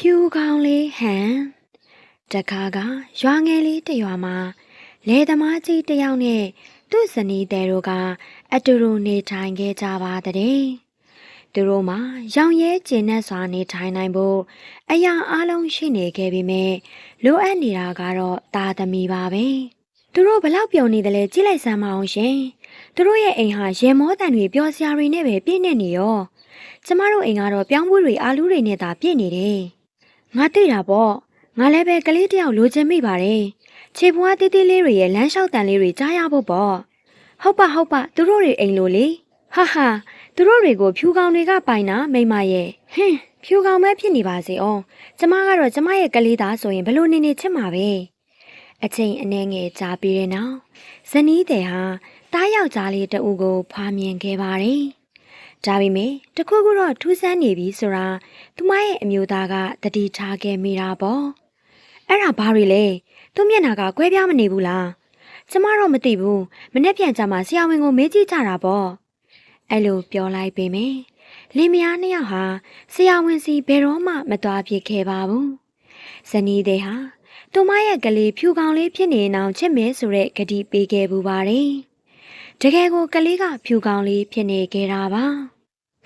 ဖြူကောင်းလေးဟန်တခါကရွာငယ်လေးတစ်ရွာမှာလယ်သမားကြီးတစ်ယောက်နဲ့သူ့ဇနီးတဲ့တို့ကအတူတူနေထိုင်ခဲ့ကြပါတဲ့သူတို့မှာရောင်ရဲကျဉ်နဲ့စွာနေထိုင်နိုင်ဖို့အရာအလုံးရှိနေခဲ့ပေမဲ့လိုအပ်နေတာကတော့တာသမီပါပဲသူတို့ဘလောက်ပြုံနေတယ်လဲကြည့်လိုက်စမ်းမအောင်ရှင်သူတို့ရဲ့အိမ်ဟာရေမောတန်တွေပျော်စရာတွေနဲ့ပဲပြည့်နေနေရောကျမတို့အိမ်ကတော့ပြောင်းပွေးတွေအာလူးတွေနဲ့သာပြည့်နေတယ် ငါသိတာပေါ့ငါလည်းပဲကလေးတယောက်လိုချင်မိပါတယ်ခြေပွားတေးသေးလေးတွေရဲ့လမ်းလျှောက်တန်လေးတွေကြားရဖို့ပေါ့ဟုတ်ပါဟုတ်ပါသူတို့တွေအိမ်လိုလေဟာဟာသူတို့တွေကိုဖြူကောင်တွေကပိုင်တာမိမရဲ့ဟင်းဖြူကောင်ပဲဖြစ်နေပါစေအောင်ကျမကတော့ကျမရဲ့ကလေးသားဆိုရင်ဘလို့နေနေချစ်မှာပဲအချိန်အနှဲငယ်ကြာပြီးတဲ့နောက်ဇနီးတဲ့ဟာတားယောက်ျားလေးတအူကိုဖွာမြင်ခဲ့ပါတယ် ဒါပေမဲ့တခုခုတော့ထူးဆန်းနေပြီဆိုတာသူမရဲ့အမျိုးသားကတတိထားခဲ့မိတာပေါ့အဲ့ဒါဘာတွေလဲသူ့မျက်နှာကကွဲပြားမနေဘူးလားကျမတော့မသိဘူးမနေ့ပြန်ကြမှာဆရာဝန်ကိုမေးကြည့်ကြတာပေါ့အဲ့လိုပြောလိုက်ပေမယ့်လင်မယားနှစ်ယောက်ဟာဆရာဝန်စီဘယ်တော့မှမသွားဖြစ်ခဲ့ပါဘူးဇနီးတဲ့ဟာသူမရဲ့ကလေးဖြူကောင်လေးဖြစ်နေအောင်ချစ်မဲဆိုတဲ့ဂတိပေးခဲ့ပူပါတယ် တကယ်ကိုကလေးကဖြူကောင်လေးဖြစ်နေခဲ့တာပါ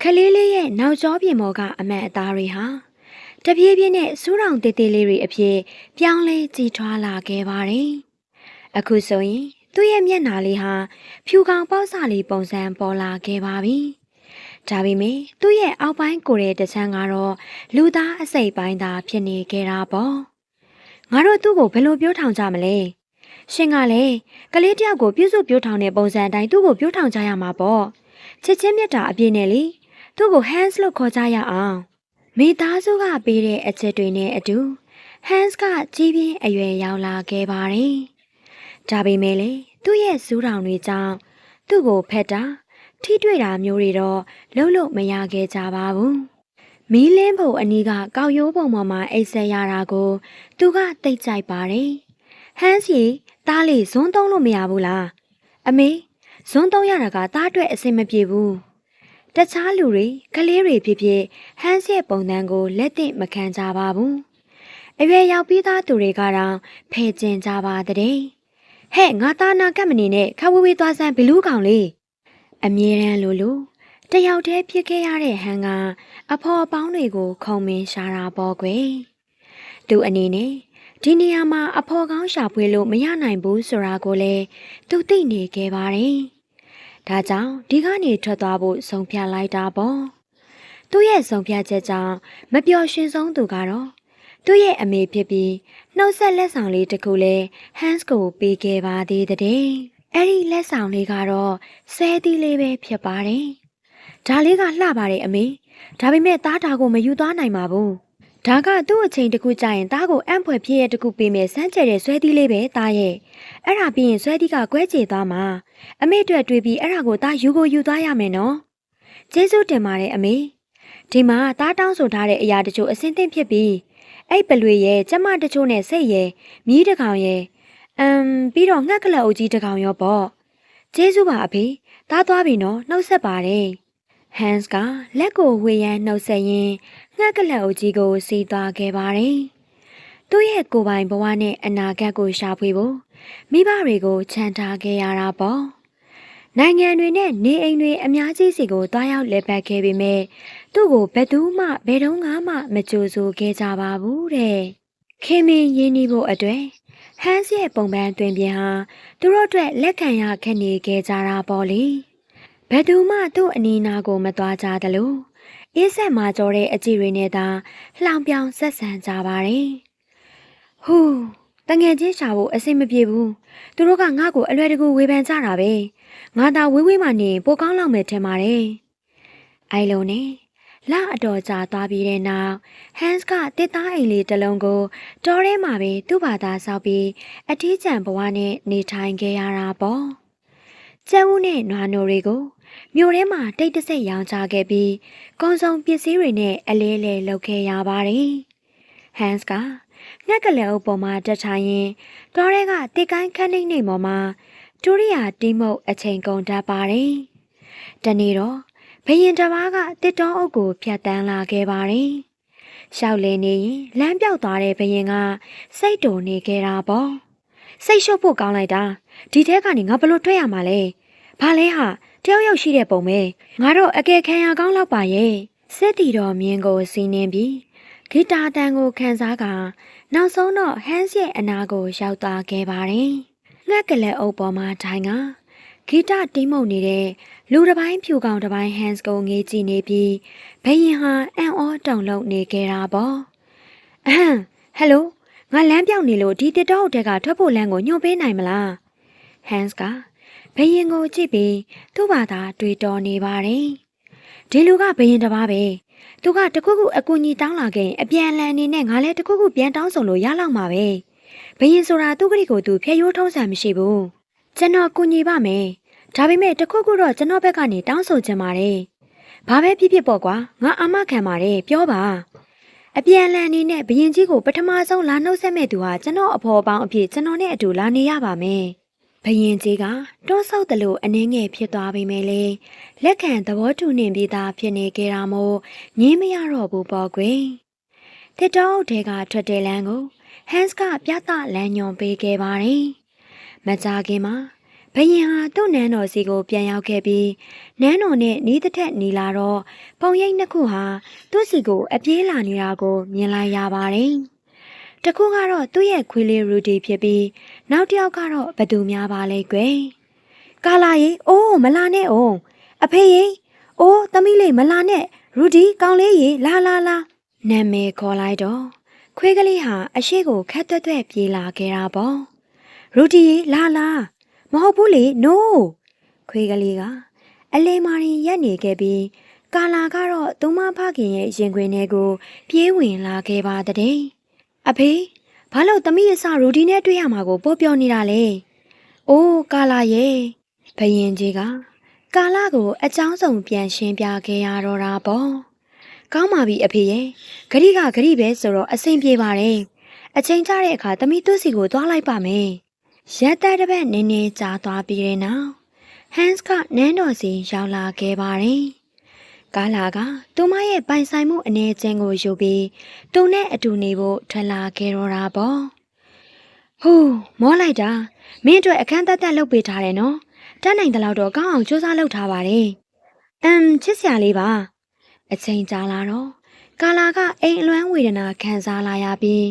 ခလေးလေးရဲ့နောက်ကျောပြင်ပေါ်ကအမတ်အသားတွေဟာတပြေးပြေးနဲ့စူးတောင်တေးသေးလေးတွေအဖြစ်ပြောင်းလဲကြီးထွားလာခဲ့ပါတယ်။အခုဆိုရင်သူ့ရဲ့မျက်နှာလေးဟာဖြူကောင်ပေါက်စလေးပုံစံပေါ်လာခဲ့ပါပြီ။ဒါပေမဲ့သူ့ရဲ့အောက်ပိုင်းကိုယ်ရဲ့တချမ်းကတော့လူသားအစိတ်ပိုင်းသာဖြစ်နေခဲ့တာပေါ့။ငါတို့သူ့ကိုဘယ်လိုပြောထောင်ကြမလဲ။ ရှင်ကလည်းကလေးတယောက်ကိုပြုစုပြောထောင်တဲ့ပုံစံအတိုင်းသူ့ကိုပြောထောင်ကြရမှာပေါ့။ချစ်ချင်းမြတ်တာအပြည့်နဲ့လေ။သူ့ကို Hans လို့ခေါ်ကြရအောင်မိသားစုကပေးတဲ့အချက်တွေနဲ့အတူ Hans ကကြီးပြင်းအရွယ်ရောက်လာခဲ့ပါတယ်။ဒါပေမဲ့လေသူ့ရဲ့စူးတောင်တွေကြောင့်သူ့ကိုဖက်တာထိတွေ့တာမျိုးတွေတော့လုံးလို့မရခဲ့ကြပါဘူး။မီးလင်းဖို့အနီးကကောက်ရိုးပုံပေါ်မှာအိတ်ဆက်ရတာကို သူကတိတ်ကြိုက်ပါတယ်။ Hans ရေတားလေးဇွန်းသုံးလို့မရဘူးလား။အမေဇွန်းသုံးရတာကတားအတွက်အဆင်မပြေဘူး။တခြားလူတွေကလေးတွေဖြစ်ဖြစ်ဟန်းရဲ့ပုံစံကိုလက်သင့်မခံကြပါဘူး။အရွယ်ရောက်ပြီးသားသူတွေကတော့ဖယ်ကျင်ကြပါတဲ့။ဟဲ့ငါသားနာကတ်မနေနဲ့ခဝေးဝေးသွားစမ်းဘလူးကောင်လေး။အမြဲတမ်းလိုလိုတယောက်တည်းဖြစ်ခဲ့ရတဲ့ဟန်ကအဖော်အပေါင်းတွေကိုခုံမင်းရှာတာပေါ့ကွယ်။သူအနေနဲ့ ဒီနေရာမှာအဖော်ကောင်းရှာဖွေလို့မရနိုင်ဘူးဆိုတာကိုလည်းသူသိနေခဲ့ပါတယ်။ဒါကြောင့်ဒီကနေထွက်သွားဖို့ဆုံးဖြတ်လိုက်တာပေါ့။သူ့ရဲ့ဆုံးဖြတ်ချက်ကြောင့်မပျော်ရွှင်ဆုံးသူကတော့သူ့ရဲ့အမေဖြစ်ပြီးနှုတ်ဆက်လက်ဆောင်လေးတစ်ခုလည်း Hans ကိုပေးခဲ့ပါသေးတဲ့။အဲ့ဒီလက်ဆောင်လေးကတော့ဆဲသီးလေးပဲဖြစ်ပါတယ်။ဒါလေးကလှပါတယ်အမေ။ဒါပေမဲ့သားတာကိုမယူသွားနိုင်ပါဘူး။ ဒါကသူ့အချိန်တစ်ခုကြာရင်သားကိုအံ့ဖွယ်ဖြစ်ရတစ်ခုပေးမယ်စမ်းကြဲတဲ့ဆွဲသီးလေးပဲသားရဲ့။အဲ့ဒါပြီးရင်ဆွဲသီးကကွဲကြေသွားမှာ။အမေအတွက်တွေးပြီးအဲ့ဒါကိုသားယူကိုယူသွားရမယ်နော်ကျေးဇူးတင်ပါတယ်အမေဒီမှာသားတောင်းဆိုထားတဲ့အရာတချို့အစင်းသင့်ဖြစ်ပြီးအဲ့ပလွေရဲ့ကျမတချို့နဲ့စိတ်ရဲ့မြီးတစ်ကောင်ရဲ့အမ်ပြီးတော့ငှက်ကလက်အုပ်ကြီးတစ်ကောင်ရောပေါ့ကျေးဇူးပါအဖေသားသွားပြီနော်နှုတ်ဆက်ပါတယ် ဟန်စ်ကလက်ကိုဝေယမ်းနှုတ်ဆက်ရင်းငှက်ကလက်အုပ်ကြီးကိုစီးသွားခဲ့ပါတယ်သူ့ရဲ့ကိုယ်ပိုင်ဘဝနဲ့အနာဂတ်ကိုရှာဖွေဖို့မိဘတွေကိုခြံထားခဲ့ရတာပေါ့နိုင်ငံတွေနဲ့နေအိမ်တွေအများကြီးစီကိုတွားရောက်လဲပတ်ခဲ့ပေမဲ့သူ့ကိုဘယ်သူမှဘယ်တော့မှမကြိုဆိုခဲ့ကြပါဘူးတဲ့ခင်မင်းရင်းနှီးဖို့အတွက်ဟန်စ်ရဲ့ပုံပန်းတွင်ပြန်ဟာသူတို့အတွက်လက်ခံရခက်နေခဲ့ကြတာပေါ့လေ ဘယ်သူမှသူ့အနီးနားကိုမသွားကြသလိုအေးဆက်မှာကြော်တဲ့အကြည့်တွေနဲ့သာလှောင်ပြောင်ဆက်ဆံကြပါတယ်ဟူးတငယ်ချင်းရှာဖို့အဆင်မပြေဘူးသူတို့ကငါ့ကိုအလွယ်တကူဝေဖန်ကြတာပဲငါသာဝေးဝေးမှနေပိုကောင်းလောက်မယ်ထင်ပါတယ်။အိုင်လုံးနဲ့လအတော်ကြာသွားပြီးတဲ့နောက်ဟန်စ်ကတစ်သားအိမ်လေးတစ်လုံးကိုတောထဲမှာပဲသူ့ဘာသာဆောက်ပြီးအထီးကျန်ဘဝနဲ့နေထိုင်ခဲ့ရတာပေါ့။ကျဲဦးနဲ့နွားနိုတွေကို မြို့ထဲမှာတိတ်တဆိတ်ရောင်းချခဲ့ပြီးကုန်းဆောင်ပစ္စည်းတွေနဲ့အလဲလဲလုပ်ခဲ့ရပါတယ်။ဟန်စ်ကငှက်ကလေးအုပ်ပေါ်မှာတက်ထိုင်ရင်တောထဲကတစ်ကိုင်းခန်းနှိမ့်နေပေါ်မှာဒုရိယာတီးမုတ်အချိန်ကုန်တတ်ပါတယ်။တနေ့တော့ဘရင်တစ်ပါးကတစ်တောအုပ်ကိုဖြတ်တန်းလာခဲ့ပါတယ်။ရှောက်လင်းနေရင်လမ်းပြောက်သွားတဲ့ဘရင်ကစိတ်တုန်နေခဲ့တာပေါ့စိတ်ရှုပ်ဖို့ကောင်းလိုက်တာဒီထဲကနေငါဘလို့တွေ့ရမှာလဲဘာလဲဟာ တယောက်ယောက်ရှိတဲ့ပုံပဲငါတော့အကယ်ခံရကောင်းလောက်ပါရဲ့စစ်တီတော်မြင်းကိုစီးနှင်းပြီးဂီတာတန်ကိုခန်းစားကနောက်ဆုံးတော့ဟန်းစ်ရဲ့အနာကိုရောက်သွားခဲ့ပါတယ်ငှက်ကလေးအုပ်ပေါ်မှာထိုင်ကဂီတတီးမှုန်နေတဲ့လူတစ်ပိုင်းဖြူကောင်တစ်ပိုင်းဟန်စ်ကိုငေးကြည့်နေပြီးဘယင်ဟာအံ့ဩတုန်လှုပ်နေခဲ့တာပေါ့အဟမ်ဟယ်လိုငါလမ်းပြောင်းနေလို့ဒီတစ်တော့တက်ကထွက်ဖို့လမ်းကိုညွှန်ပေးနိုင်မလားဟန်စ်က ဘယင်ကိုကြည့်ပြီးသူ့ဘာသာတွေးတောနေပါတယ်ဒီလူကဘယင်တစ်ပါးပဲသူကတခုခုအကူကြီးတောင်းလာခဲ့ရင်အပြန်အလှန်အနေနဲ့ငါလည်းတခုခုပြန်တောင်းဆိုလို့ရလောက်မှာပဲဘယင်ဆိုတာသူ့ကလေးကိုသူဖျက်ရိုးထုံးစံမရှိဘူးကျွန်တော်ကူညီပါမယ်ဒါပေမဲ့တခုခုတော့ကျွန်တော်ဘက်ကနေတောင်းဆိုချင်ပါတယ်ဘာပဲဖြစ်ဖြစ်ပေါ့ကွာငါအာမခံပါတယ်ပြောပါအပြန်အလှန်အနေနဲ့ဘယင်ကြီးကိုပထမဆုံးလာနှုတ်ဆက်မဲ့သူဟာကျွန်တော်အဖော်ပေါင်းအဖြစ်ကျွန်တော်နဲ့အတူလာနေရပါမယ် ဘယင်ကြီးကတွန်းဆောက်တယ်လို့အနှင်းငယ်ဖြစ်သွားပြီမဲ့လေလက်ခံသဘောတူနေပြီးသားဖြစ်နေကြတာမို့ငင်းမရတော့ဘူးပေါ့ကွယ်တစ်တောက်ထဲကထွက်တဲ့လမ်းကိုဟန်စ်ကပြသလမ်းညွန်ပေးခဲ့ပါတယ်မကြခင်မှာဘယင်ဟာသူ့နန်းတော်စီကိုပြန်ရောက်ခဲ့ပြီးနန်းတော်နဲ့နီးတစ်ထက်နီလာတော့ပုံရိပ်နှစ်ခုဟာသူ့စီကိုအပြေးလာနေတာကိုမြင်လိုက်ရပါတယ် တခုကတော့သူ့ရဲ့ခွေးလေးရူဒီဖြစ်ပြီးနောက်တစ်ယောက်ကတော့ဘသူများပါလဲကွယ်ကာလာရေအိုးမလာနဲ့အောင်အဖေရေအိုးသမီးလေးမလာနဲ့ရူဒီကောင်းလေးရေလာလာလာနာမည်ခေါ်လိုက်တော့ခွေးကလေးဟာအရှိကိုခက်သွက်သွက်ပြေးလာခဲ့တာပေါ့ရူဒီရေလာလာမဟုတ်ဘူးလေ no ခွေးကလေးကအလဲမာရင်ရက်နေခဲ့ပြီးကာလာကတော့သူမဖခင်ရဲ့ရင်ခွင်ထဲကို ပြေးဝင်လာခဲ့ပါတဲ့ အဖေဘာလို့သမီးအစရူဒီနဲ့တွေ့ရမှာကိုပေါ်ပြောနေတာလဲအိုးကာလာရဲ့ဘယင်ကြီးကကာလာကိုအကြောင်းစုံပြန်ရှင်းပြခဲ့ရတော့တာပေါ့ကောင်းပါပြီအဖေရဲ့ဂရိကဂရိပဲဆိုတော့အဆင်ပြေပါတယ်အချိန်ကျတဲ့အခါသမီးသူ့စီကိုသွားလိုက်ပါမယ်ရက်သက်တစ်ပတ်နည်းနည်းကြာသွားပြီးတဲ့နောက်ဟန်စ်ကနန်းတော်စီရောက်လာခဲ့ပါတယ်။ ကာလာကသူမရဲ့ပိုင်ဆိုင်မှုအနေချင်းကိုယူပြီးသူနဲ့အတူနေဖို့ထွက်လာခဲ့တော့တာပေါ့။ဟူးမောလိုက်တာမင်းအတွက်အခန်းသက်သက်လုပ်ပေးထားတယ်နော်။တတ်နိုင်တဲ့လောက်တော့ကောင်းအောင်စူးစမ်းလုပ်ထားပါတယ်။အမ်ချစ်စရာလေးပါ။အချိန်ကြာလာတော့ကာလာကအိမ်အလွမ်းဝေဒနာခံစားလာရပြီး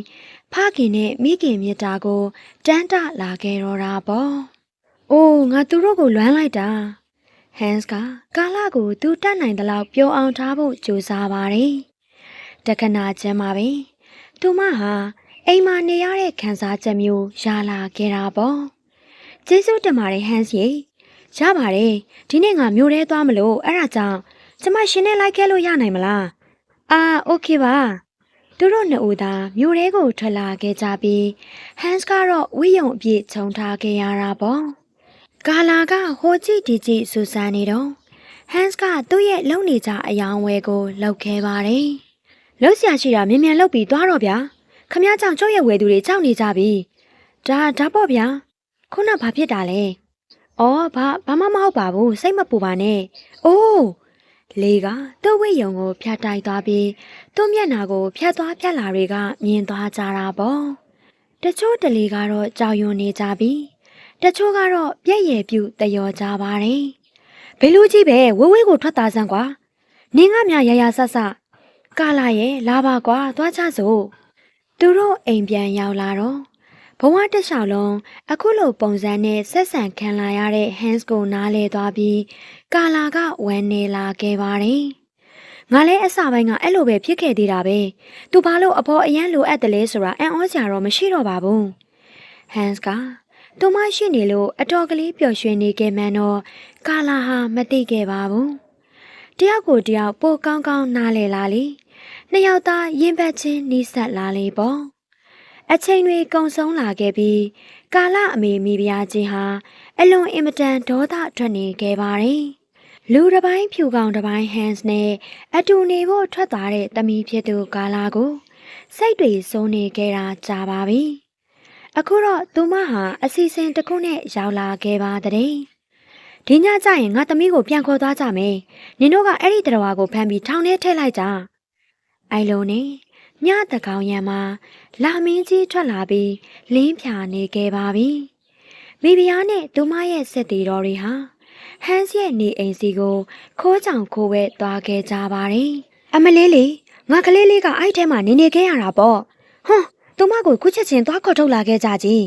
ဖခင်နဲ့မိခင်မြတ်တာကိုတန်းတလာခဲ့တော့တာပေါ့။အိုးငါသူတို့ကိုလွမ်းလိုက်တာ။ ဟန်စ်ကကာလာကိုသူတတ်နိုင်သလောက်ပြောအောင်ထားဖို့ကြိုးစားပါတယ်။တခဏချမ်းပါပဲ။သူမဟာအိမ်မှာနေရတဲ့ခံစားချက်မျိုးရလာခဲ့တာပေါ့။ကျေးဇူးတင်ပါတယ်ဟန်စ်ရေ။ရပါတယ်။ဒီနေ့ငါမျိုးထဲသွားမလို့အဲ့ဒါကြောင့်ကျမရှင်နဲ့လိုက်ခဲ့လို့ရနိုင်မလား။အာโอเคပါ။သူတို့နှစ်ဦးသာမြို့ထဲကိုထွက်လာခဲ့ကြပြီးဟန်စ်ကတော့ဝိယုံအပြည့်ခြုံထားခဲ့ရတာပေါ့။ ကာလာကဟိုကြည့်ဒီကြည့်စူဆန်နေတော့ဟန်စ်ကသူ့ရဲ့လုံနေကြအယောင်ဝဲကိုလှုပ်ခဲပါတယ်။လှုပ်ရှားရှိတာမြင်မြန်လှုပ်ပြီးသွားတော့ဗျာ။ခမ ्या ကြောင့်ကျုပ်ရဲ့ဝဲသူတွေကြောက်နေကြပြီ။ဒါဒါပေါ့ဗျာ။ခုနဘာဖြစ်တာလဲ။အော်ဘာဘာမှမဟုတ်ပါဘူးစိတ်မပူပါနဲ့။အိုးလေကသူ့ဝိယုံကိုဖြတ်တိုက်သွားပြီးသူ့မျက်နာကိုဖြတ်သွားဖြတ်လာတွေကမြင်သွားကြတာပေါ့တချို့တလေကတော့ကြောက်ရွံ့နေကြပြီ တချို့ကတော့ပြက်ရည်ပြူတယောကြပါတယ်ဘယ်လိုကြီးပဲဝေးဝေးကိုထွက်သားစမ်းကွာနင်းကမြရရဆဆကာလာရဲ့လာပါကွာသွားချစို့သူတို့အိမ်ပြန်ရောက်လာတော့ဘဝတစ်လျှောက်လုံးအခုလိုပုံစံနဲ့ဆက်ဆံခံလာရတဲ့ Hans ကိုနားလဲသွားပြီးကာလာကဝမ်းနေလာခဲ့ပါတယ်။ငါလည်းအစပိုင်းကအဲ့လိုပဲဖြစ်ခဲ့သေးတာပဲ။ तू ဘာလို့အဖေါ်အရန်လိုအပ်တယ်လဲဆိုတာအံ့ဩစရာတော့မရှိတော့ပါဘူး။ Hans က သူမရှိနေလို့အတော်ကလေးပျော်ရွှင်နေခဲ့မှန်းတော့ကာလာဟာမသိခဲ့ပါဘူး။တယောက်ကိုတယောက်ပိုကောင်းကောင်းနားလဲလာလေ။နှစ်ယောက်သားရင်ဘတ်ချင်းနီးစပ်လာလေပေါ့။အချိန်တွေကုံဆုံးလာခဲ့ပြီးကာလအမေမိဖုရားကြီးဟာအလွန်အင်မတန်ဒေါသထွက်နေခဲ့ပါတယ်။လူတစ်ပိုင်းဖြူကောင်တစ်ပိုင်းဟန်စ်နဲ့အတူနေဖို့ထွက်သွားတဲ့သမီးဖြစ်သူကာလာကိုစိတ်တွေစိုးနေခဲ့တာကြာပါပြီ။ အခုတော့သူမဟာအစီအစဉ်တစ်ခုနဲ့ရောက်လာခဲ့ပါတဲ့။ဒီညကျရင်ငါသမီးကိုပြန်ခေါ်သွားကြမယ်။နင်တို့ကအဲ့ဒီတရဝါကိုဖမ်းပြီးထောင်ထဲထည့်လိုက်ကြ။အိုင်လုံးနဲ့ညတကောင်ရံမှာလာမင်းကြီးထွက်လာပြီးလင်းဖြာနေခဲ့ပါပြီမိဖုရားနဲ့သူမရဲ့စစ်တီတော်တွေဟာဟန်စ်ရဲ့နေအိမ်စီကိုခိုးကြောင်ခိုးဝဲသွားခဲ့ကြပါတယ်အမလေးလေးငါကလေးလေးကအဲ့ထဲမှာနေနေခဲ့ရတာပေါ့ဟွန်း သူမကိုခုချက်ချင်းသွားခေါ်ထုတ်လာခဲ့ကြကြီး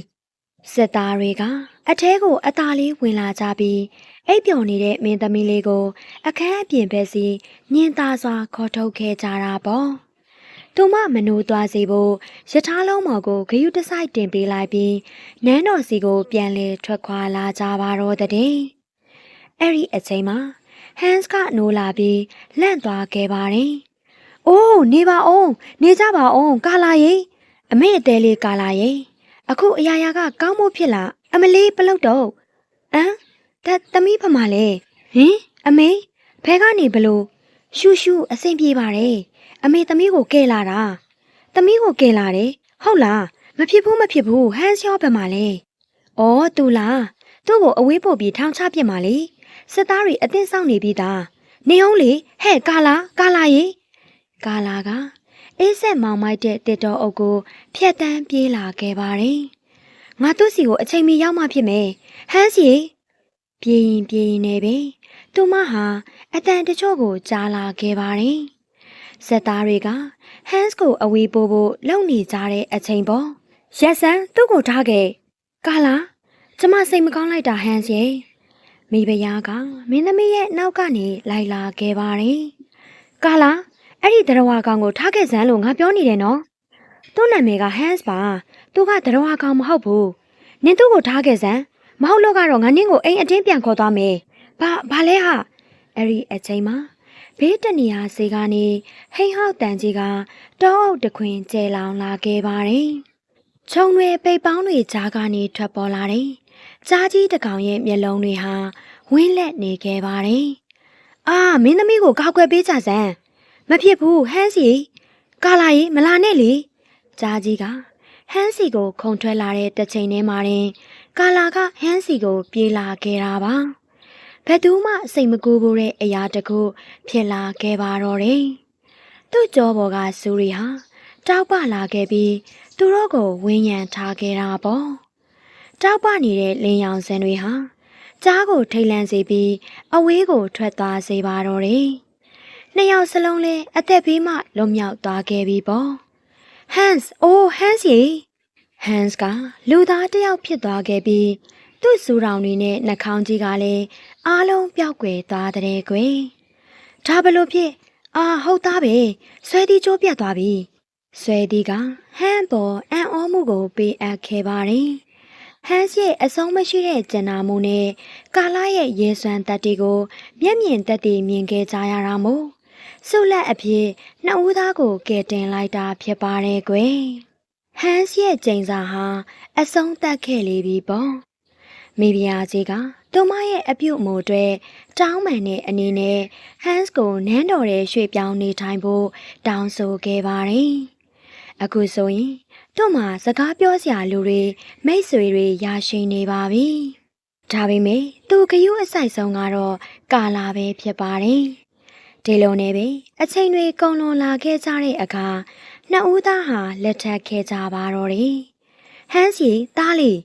စစ်သားတွေကအထဲကိုအသာလေးဝင်လာကြပြီးအိပ်ပျော်နေတဲ့မင်းသမီးလေးကိုအခန်းအပြင်ဘက်စီညင်သာစွာခေါ်ထုတ်ခဲ့ကြတာပေါ့။သူမမနိုးသွားစေဖို့ရထားလုံးမော်ကိုဂယုတစိုက်တင်ပေးလိုက်ပြီးနန်းတော်စီကိုပြန်လည်ထွက်ခွာလာကြပါတော့တဲ့။အဲ့ဒီအချိန်မှာဟန်စ်ကနိုးလာပြီးလန့်သွားခဲ့ပါတယ်။အိုးနေပါအောင်နေကြပါအောင်ကာလာရေ အမေအသေးလေးကာလာရေအခုအရာရာကကောင်းမှုဖြစ်လာအမလေးပလုတ်တော့အမ်တသမီးဖမလဲဟင်အမေဘဲကနေဘလို့ရှူရှူအဆင်ပြေပါတယ်အမေသမီးကိုကဲလာတာသမီးကိုကဲလာတယ်ဟုတ်လားမဖြစ်ဘူးမဖြစ်ဘူးဟန်ရှောဘယ်မှာလဲဩသူလားသူ့ကိုအဝေးပို့ပြီးထောင်ချပြစ်မှာလေစစ်သားတွေအသင်းဆောင်နေပြီးသားနေအောင်လေဟဲ့ကာလာကာလာရေကာလာက အေးဆက်မောင်မိုက်တဲ့တစ်တော်အုပ်ကိုဖျက်တမ်းပြေးလာခဲ့ပါတယ်ငါသူ့စီကိုအချိန်မီရောက်မှဖြစ်မယ်ဟန်စီပြေးရင်ပြေးရင်နဲ့ပဲသူမဟာအတန်တချို့ကိုကြားလာခဲ့ပါတယ်။ဇက်သားတွေကဟန်စ်ကိုအဝေးပို့ဖို့လုပ်နေကြတဲ့အချိန်ပေါ့။ရက်ဆန်သူ့ကိုထားခဲ့။ကာလာကျမစိတ်မကောင်းလိုက်တာဟန်စ်ရဲ့။မိဖုရားကမင်းသမီးရဲ့နောက်ကနေလိုက်လာခဲ့ပါတယ်။ကာလာ အဲ့ဒီတရဝါကောင်ကိုထားခဲ့စမ်းလို့ငါပြောနေတယ်နော်။သူ့နာမည်ကဟန်စ်ပါ။သူကတရဝါကောင်မဟုတ်ဘူး။နင်သူ့ကိုထားခဲ့စမ်းမဟုတ်လို့ကတော့ငါနင်းကိုအိမ်အတင်းပြန်ခေါ်သွားမယ်။ဘာဘာလဲဟာအဲ့ဒီအချိန်မှာဘေးတနေရာစေကနေဟိန်ဟောက်တန်ကြီးကတောအုပ်တခွင်ကျဲလောင်လာခဲ့ပါတယ်။ခြုံတွေပိတ်ပေါင်းတွေကြားကနေထွက်ပေါ်လာတယ်။ကြားကြီးတကောင်ရဲ့မျက်လုံးတွေဟာဝင်းလက်နေခဲ့ပါတယ်။အာမင်းသမီးကိုကောက်ွယ်ပေးကြစမ်း။ မဖြစ်ဘူးဟန်းစီကာလာကြီးမလာနဲ့လေ။ကြားကြီးကဟန်းစီကိုခုံထွက်လာတဲ့တစ်ချိန်တည်းမှာတင်ကာလာကဟန်းစီကို ပြေးလာခဲ့တာပါဘယ်သူမှစိတ်မကူဘူးတဲ့အရာတခုဖြစ်လာခဲ့ပါတော့တယ်သူ့ကြောပေါ်ကစူရီဟာတောက်ပလာခဲ့ပြီးသူတို့ကိုဝင်းရံထားခဲ့တာပေါ့တောက်ပနေတဲ့လင်းရောင်စင်တွေဟာကြားကိုထိတ်လန့်စေပြီးအဝေးကိုထွက်သွားစေပါတော့တယ် နှစ်ယောက်စလုံးလည်းအသက်ဘေးမှလွတ်မြောက်သွားခဲ့ပြီပေါ့ဟန်စ်အိုးဟန်စ်ရေဟန်စ်ကလူသားတစ်ယောက်ဖြစ်သွားခဲ့ပြီးသူ့စူတောင်တွေနဲ့နှာခေါင်းကြီးကလည်းအားလုံးပျောက်ကွယ်သွားတဲ့ကွယ်ဒါဘလို့ဖြစ်အာဟုတ်သားပဲဆွဲတီးကျိုးပြတ်သွားပြီဆွဲတီးကဟန်ပေါ်အံ့ဩမှုကိုပေးအပ်ခဲ့ပါတယ်ဟန်စ်ရဲ့အဆုံးမရှိတဲ့ကျန်နာမှုနဲ့ကာလာရဲ့ရေစွမ်းတက်တီကိုမျက်မြင်တက်တီမြင်ခဲ့ကြရတာမို့ ဆုလက်အဖြစ်နှစ်ဦးသားကိုကယ်တင်လိုက်တာဖြစ်ပါတယ်ကွယ်ဟန်စ်ရဲ့ကျိန်စာဟာအဆုံးသတ်ခဲ့လေပြီပေါ့မိဖုရားကြီးကသူမရဲ့အပြုတ်မှုတွေတောင်းပန်တဲ့အနေနဲ့ဟန်စ်ကိုနန်းတော်ရဲ့ရွှေ့ပြောင်းနေထိုင်ဖို့တောင်းဆိုခဲ့ပါတယ်အခုဆိုရင်တို့မှာစကားပြောစရာလူတွေမိတ်ဆွေတွေရရှိနေပါပြီဒါပေမဲ့သူကယူအဆိုင်ဆုံးကတော့ကာလာပဲဖြစ်ပါတယ် ဒီလိုနဲ့ပဲအချိန်တွေကုန်လွန်လာခဲ့ကြတဲ့အခါနှစ်ဦးသားဟာလက်ထပ်ခဲ့ကြပါတော့တယ်။ဟန်းစီသားလေး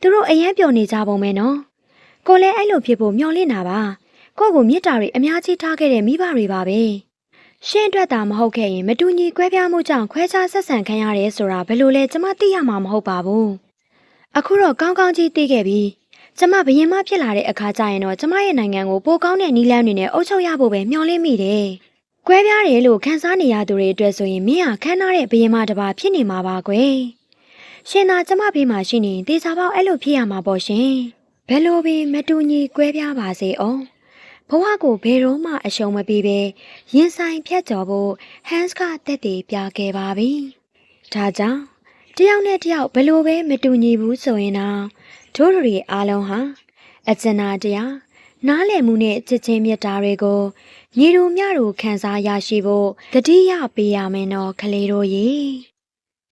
သူတို့အရင်ပြောနေကြပုံပဲနော်။ကိုလည်းအဲ့လိုဖြစ်ဖို့မျှော်လင့်တာပါ။ကိုကိုမြစ်တာတွေအများကြီးထားခဲ့တဲ့မိဘတွေပါပဲ။ရှင်းအတွက်သာမဟုတ်ခဲ့ရင်မတူညီကွဲပြားမှုကြောင့်ခွဲခြားဆက်ဆံခံရတယ်ဆိုတာဘယ်လိုလဲကျမသိရမှာမဟုတ်ပါဘူး။အခုတော့ကောင်းကောင်းကြီးသိခဲ့ပြီ။ ကျမဘရင်မဖြစ်လာတဲ့အခါကျရင်တော့ကျမရဲ့နိုင်ငံကိုပိုကောင်းတဲ့နီလန်းတွေနဲ့အုပ်ချုပ်ရဖို့ပဲမျှော်လင့်မိတယ်။ကွဲပြားတယ်လို့ခန်းစားနေရသူတွေအတွက်ဆိုရင်မင်းဟာခန်းနာတဲ့ဘယင်မတစ်ပါးဖြစ်နေမှာပါကွယ်ရှင်သာကျမဘေးမှာရှိနေတေချာပေါက်အဲ့လိုဖြစ်ရမှာပေါ့ရှင်ဘယ်လိုပင်မတူညီကွဲပြားပါစေအောင်ဘဝကိုဘယ်တော့မှအရှုံးမပေးပဲရင်ဆိုင်ဖြတ်ကျော်ဖို့ဟန်စ်ကတက်တည်ပြခဲ့ပါပြီဒါကြောင့်တယောက်နဲ့တယောက်ဘယ်လိုပဲမတူညီဘူးဆိုရင်တော့ တို့တွေအားလုံးဟာအကျဉ်းနာတရားနားလည်မှုနဲ့ချစ်ချင်းမြတ်တာတွေကိုညီတို့မြတို့ခံစားရရှိဖို့တတိယပေးရမယ်နော်ကလေးတို့ရေ